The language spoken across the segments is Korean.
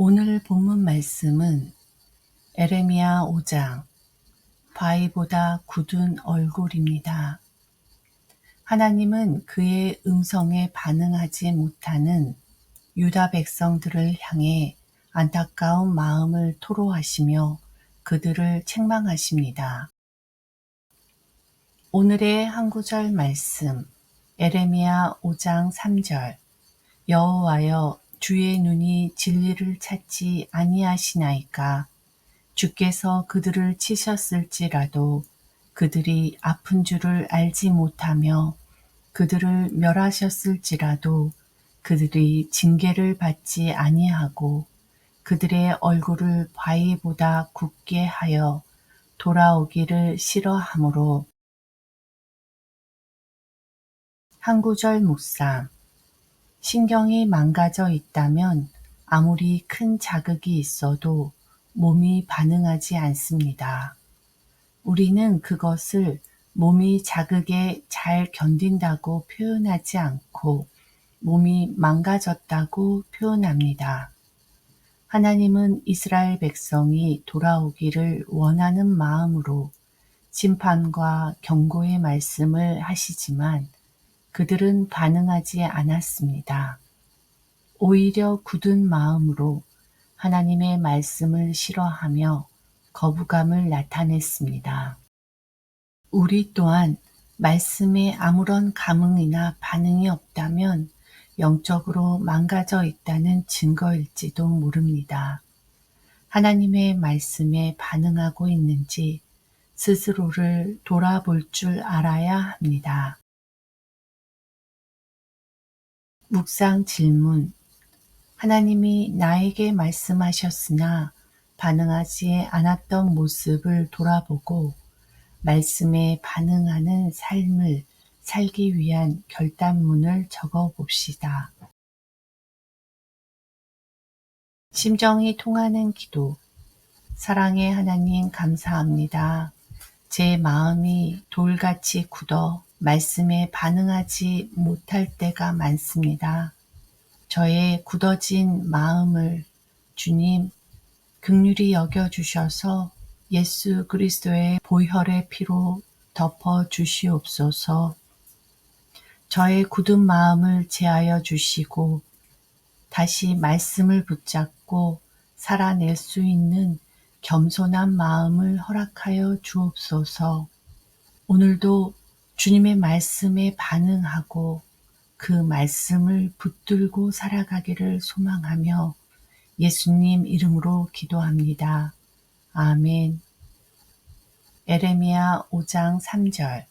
오늘 본문 말씀은 에레미야 5장 바위보다 굳은 얼굴입니다. 하나님은 그의 음성에 반응하지 못하는 유다 백성들을 향해 안타까운 마음을 토로하시며 그들을 책망하십니다. 오늘의 한 구절 말씀 에레미야 5장 3절 여호와여 주의 눈이 진리를 찾지 아니하시나이까? 주께서 그들을 치셨을지라도 그들이 아픈 줄을 알지 못하며 그들을 멸하셨을지라도 그들이 징계를 받지 아니하고 그들의 얼굴을 바위보다 굳게 하여 돌아오기를 싫어하므로. 한 구절 묵상 신경이 망가져 있다면 아무리 큰 자극이 있어도 몸이 반응하지 않습니다. 우리는 그것을 몸이 자극에 잘 견딘다고 표현하지 않고 몸이 망가졌다고 표현합니다. 하나님은 이스라엘 백성이 돌아오기를 원하는 마음으로 심판과 경고의 말씀을 하시지만 그들은 반응하지 않았습니다. 오히려 굳은 마음으로 하나님의 말씀을 싫어하며 거부감을 나타냈습니다. 우리 또한 말씀에 아무런 감흥이나 반응이 없다면 영적으로 망가져 있다는 증거일지도 모릅니다. 하나님의 말씀에 반응하고 있는지 스스로를 돌아볼 줄 알아야 합니다. 묵상 질문 하나님이 나에게 말씀하셨으나 반응하지 않았던 모습을 돌아보고 말씀에 반응하는 삶을 살기 위한 결단문을 적어 봅시다. 심정이 통하는 기도. 사랑의 하나님 감사합니다. 제 마음이 돌같이 굳어 말씀에 반응하지 못할 때가 많습니다. 저의 굳어진 마음을 주님 극률이 여겨주셔서 예수 그리스도의 보혈의 피로 덮어 주시옵소서 저의 굳은 마음을 제하여 주시고 다시 말씀을 붙잡고 살아낼 수 있는 겸손한 마음을 허락하여 주옵소서 오늘도 주님의 말씀에 반응하고 그 말씀을 붙들고 살아가기를 소망하며 예수님 이름으로 기도합니다. 아멘. 에레미야 5장 3절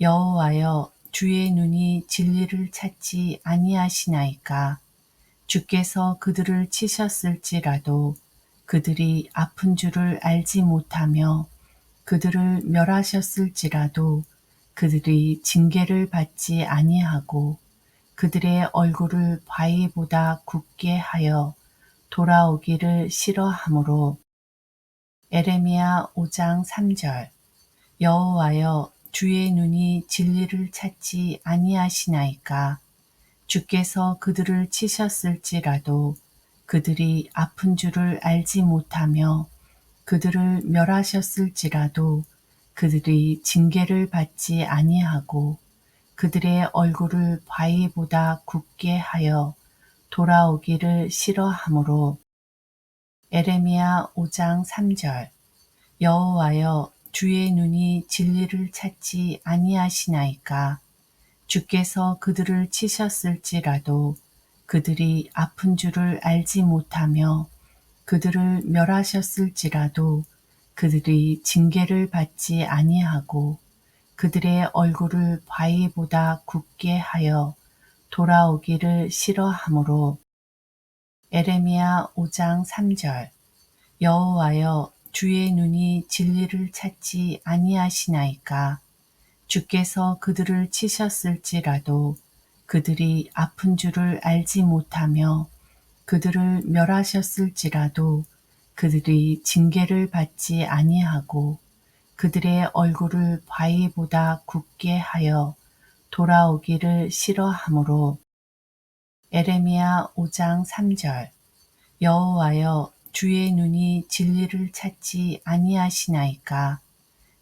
여호와여 주의 눈이 진리를 찾지 아니하시나이까 주께서 그들을 치셨을지라도 그들이 아픈 줄을 알지 못하며 그들을 멸하셨을지라도 그들이 징계를 받지 아니하고 그들의 얼굴을 바위보다 굳게 하여 돌아오기를 싫어하므로. 에레미야 5장 3절. 여호와여 주의 눈이 진리를 찾지 아니하시나이까? 주께서 그들을 치셨을지라도 그들이 아픈 줄을 알지 못하며 그들을 멸하셨을지라도 그들이 징계를 받지 아니하고 그들의 얼굴을 바위보다 굳게 하여 돌아오기를 싫어하므로. 에레미야 5장 3절. 여호와여 주의 눈이 진리를 찾지 아니하시나이까? 주께서 그들을 치셨을지라도 그들이 아픈 줄을 알지 못하며 그들을 멸하셨을지라도 그들이 징계를 받지 아니하고 그들의 얼굴을 바위보다 굳게 하여 돌아오기를 싫어하므로. 에레미야 5장 3절. 여호와여 주의 눈이 진리를 찾지 아니하시나이까? 주께서 그들을 치셨을지라도 그들이 아픈 줄을 알지 못하며 그들을 멸하셨을지라도 그들이 징계를 받지 아니하고 그들의 얼굴을 바위보다 굳게 하여 돌아오기를 싫어하므로 에레미야 5장 3절 여호와여 주의 눈이 진리를 찾지 아니하시나이까?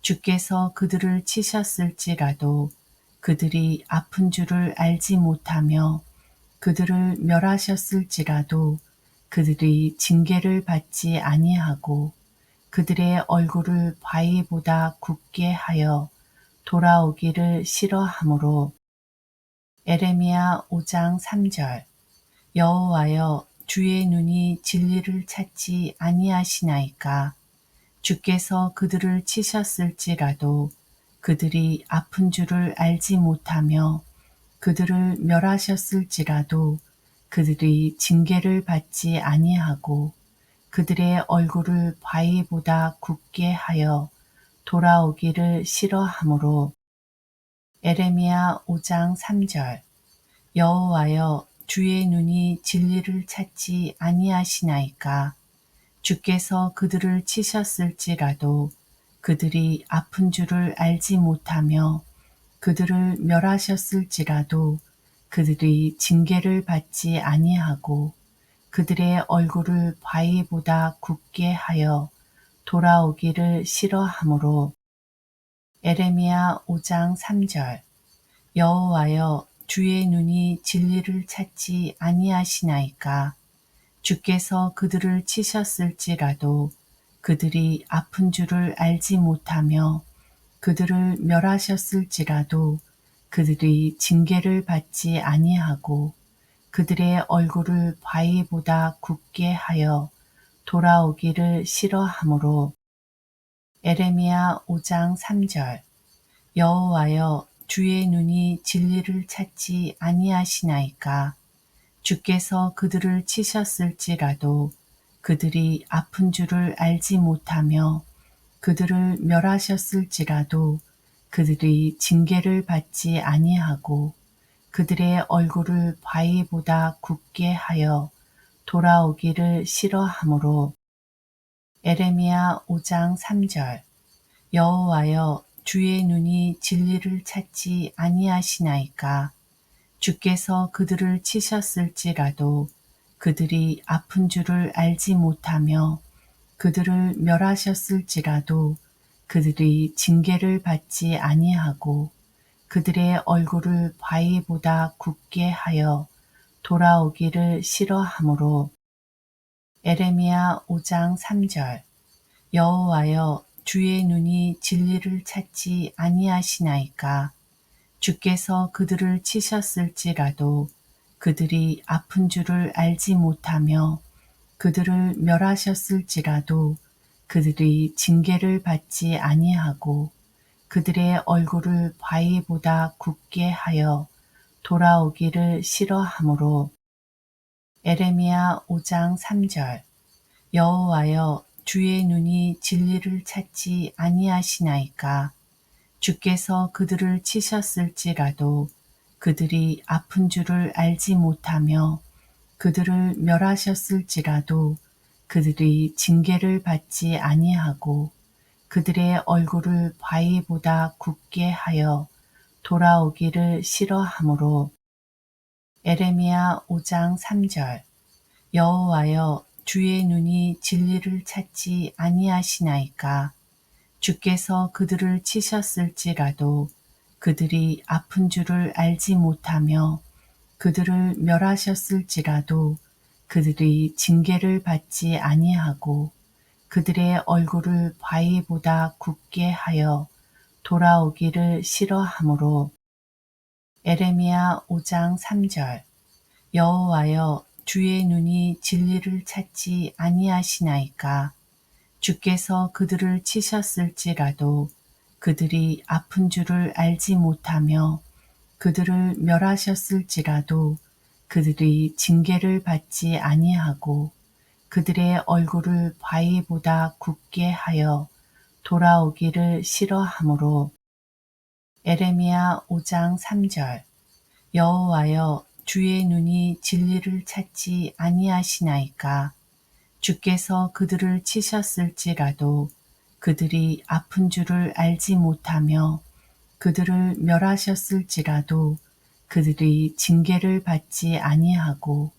주께서 그들을 치셨을지라도 그들이 아픈 줄을 알지 못하며 그들을 멸하셨을지라도 그들이 징계를 받지 아니하고 그들의 얼굴을 바위보다 굽게 하여 돌아오기를 싫어하므로. 에레미야 5장 3절. 여호와여 주의 눈이 진리를 찾지 아니하시나이까? 주께서 그들을 치셨을지라도 그들이 아픈 줄을 알지 못하며 그들을 멸하셨을지라도 그들이 징계를 받지 아니하고 그들의 얼굴을 바위보다 굽게 하여 돌아오기를 싫어하므로. 에레미야 5장 3절. 여호와여 주의 눈이 진리를 찾지 아니하시나이까? 주께서 그들을 치셨을지라도 그들이 아픈 줄을 알지 못하며 그들을 멸하셨을지라도 그들이 징계를 받지 아니하고 그들의 얼굴을 바위보다 굽게 하여 돌아오기를 싫어하므로 에레미야 5장 3절 여호와여 주의 눈이 진리를 찾지 아니하시나이까? 주께서 그들을 치셨을지라도 그들이 아픈 줄을 알지 못하며 그들을 멸하셨을지라도 그들이 징계를 받지 아니하고 그들의 얼굴을 바위보다 굽게 하여 돌아오기를 싫어하므로. 에레미야 5장 3절. 여호와여 주의 눈이 진리를 찾지 아니하시나이까? 주께서 그들을 치셨을지라도 그들이 아픈 줄을 알지 못하며 그들을 멸하셨을지라도 그들이 징계를 받지 아니하고 그들의 얼굴을 바위보다 굽게 하여 돌아오기를 싫어하므로. 에레미야 5장 3절. 여호와여 주의 눈이 진리를 찾지 아니하시나이까? 주께서 그들을 치셨을지라도 그들이 아픈 줄을 알지 못하며 그들을 멸하셨을지라도 그들이 징계를 받지 아니하고 그들의 얼굴을 바위보다 굽게 하여 돌아오기를 싫어하므로 에레미야 5장 3절 여호와여 주의 눈이 진리를 찾지 아니하시나이까? 주께서 그들을 치셨을지라도 그들이 아픈 줄을 알지 못하며 그들을 멸하셨을지라도 그들이 징계를 받지 아니하고 그들의 얼굴을 바위보다 굽게 하여 돌아오기를 싫어하므로 에레미야 5장 3절 여호와여 주의 눈이 진리를 찾지 아니하시나이까? 주께서 그들을 치셨을지라도 그들이 아픈 줄을 알지 못하며 그들을 멸하셨을지라도 그들이 징계를 받지 아니하고 그들의 얼굴을 바위보다 굽게 하여 돌아오기를 싫어하므로 에레미야 5장 3절 여호와여 주의 눈이 진리를 찾지 아니하시나이까? 주께서 그들을 치셨을지라도 그들이 아픈 줄을 알지 못하며 그들을 멸하셨을지라도 그들이 징계를 받지 아니하고 그들의 얼굴을 바위보다 굽게 하여 돌아오기를 싫어하므로 에레미야 5장 3절 여호와여 주의 눈이 진리를 찾지 아니하시나이까? 주께서 그들을 치셨을지라도 그들이 아픈 줄을 알지 못하며 그들을 멸하셨을지라도 그들이 징계를 받지 아니하고 그들의 얼굴을 바위보다 굽게 하여 돌아오기를 싫어하므로 에레미야 5장 3절 여호와여 주의 눈이 진리를 찾지 아니하시나이까? 주께서 그들을 치셨을지라도 그들이 아픈 줄을 알지 못하며 그들을 멸하셨을지라도 그들이 징계를 받지 아니하고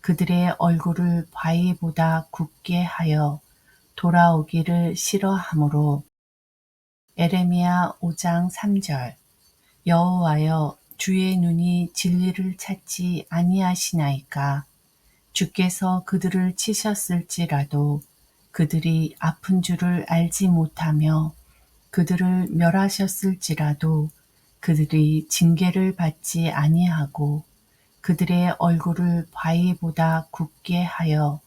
그들의 얼굴을 바위보다 굽게 하여 돌아오기를 싫어하므로. 에레미야 5장 3절. 여호와여 주의 눈이 진리를 찾지 아니하시나이까? 주께서 그들을 치셨을지라도 그들이 아픈 줄을 알지 못하며 그들을 멸하셨을지라도 그들이 징계를 받지 아니하고 그들의 얼굴을 바위보다 굽게 하여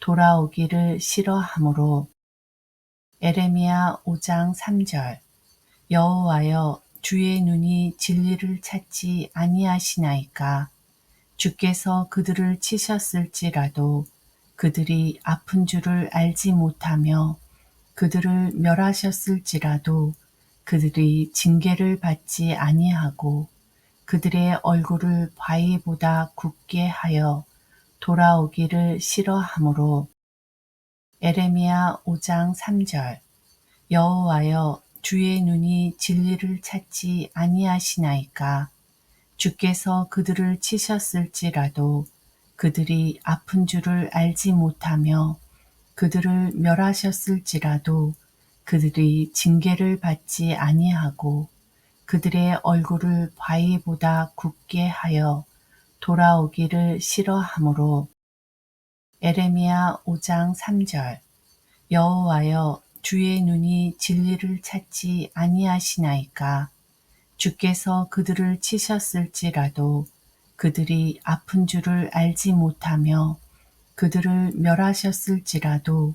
돌아오기를 싫어하므로. 에레미야 5장 3절. 여호와여 주의 눈이 진리를 찾지 아니하시나이까? 주께서 그들을 치셨을지라도 그들이 아픈 줄을 알지 못하며 그들을 멸하셨을지라도 그들이 징계를 받지 아니하고 그들의 얼굴을 바위보다 굽게 하여 돌아오기를 싫어하므로. 에레미야 5장 3절. 여호와여 주의 눈이 진리를 찾지 아니하시나이까? 주께서 그들을 치셨을지라도 그들이 아픈 줄을 알지 못하며 그들을 멸하셨을지라도 그들이 징계를 받지 아니하고 그들의 얼굴을 바위보다 굽게 하여 돌아오기를 싫어하므로. 에레미야 5장 3절. 여호와여 주의 눈이 진리를 찾지 아니하시나이까? 주께서 그들을 치셨을지라도 그들이 아픈 줄을 알지 못하며 그들을 멸하셨을지라도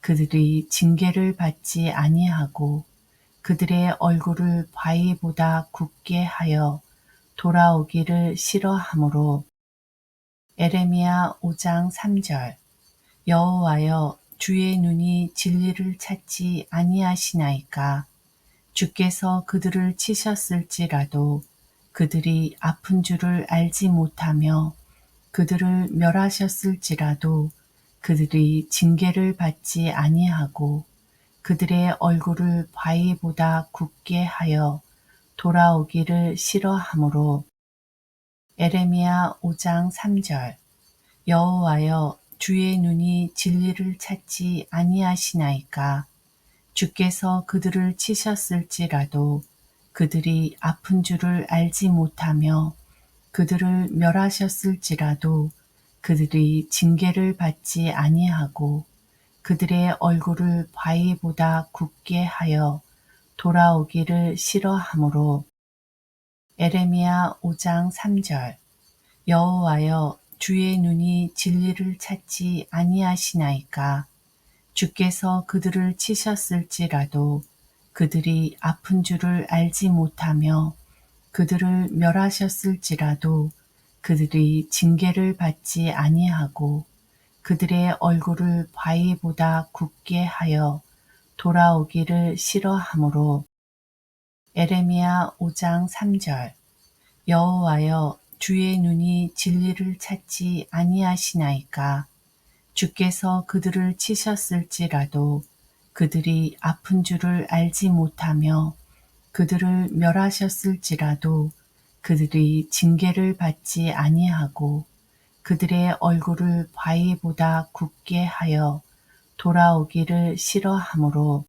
그들이 징계를 받지 아니하고 그들의 얼굴을 바위보다 굽게 하여 돌아오기를 싫어하므로. 에레미야 5장 3절. 여호와여 주의 눈이 진리를 찾지 아니하시나이까? 주께서 그들을 치셨을지라도 그들이 아픈 줄을 알지 못하며 그들을 멸하셨을지라도 그들이 징계를 받지 아니하고 그들의 얼굴을 바위보다 굽게 하여 돌아오기를 싫어하므로. 에레미야 5장 3절. 여호와여 주의 눈이 진리를 찾지 아니하시나이까? 주께서 그들을 치셨을지라도 그들이 아픈 줄을 알지 못하며 그들을 멸하셨을지라도 그들이 징계를 받지 아니하고 그들의 얼굴을 바위보다 굽게 하여 돌아오기를 싫어하므로. 에레미야 5장 3절. 여호와여 주의 눈이 진리를 찾지 아니하시나이까? 주께서 그들을 치셨을지라도 그들이 아픈 줄을 알지 못하며 그들을 멸하셨을지라도 그들이 징계를 받지 아니하고 그들의 얼굴을 바위보다 굽게 하여 돌아오기를 싫어하므로 에레미야 5장 3절 여호와여 주의 눈이 진리를 찾지 아니하시나이까? 주께서 그들을 치셨을지라도 그들이 아픈 줄을 알지 못하며 그들을 멸하셨을지라도 그들이 징계를 받지 아니하고 그들의 얼굴을 바위보다 굽게 하여 돌아오기를 싫어하므로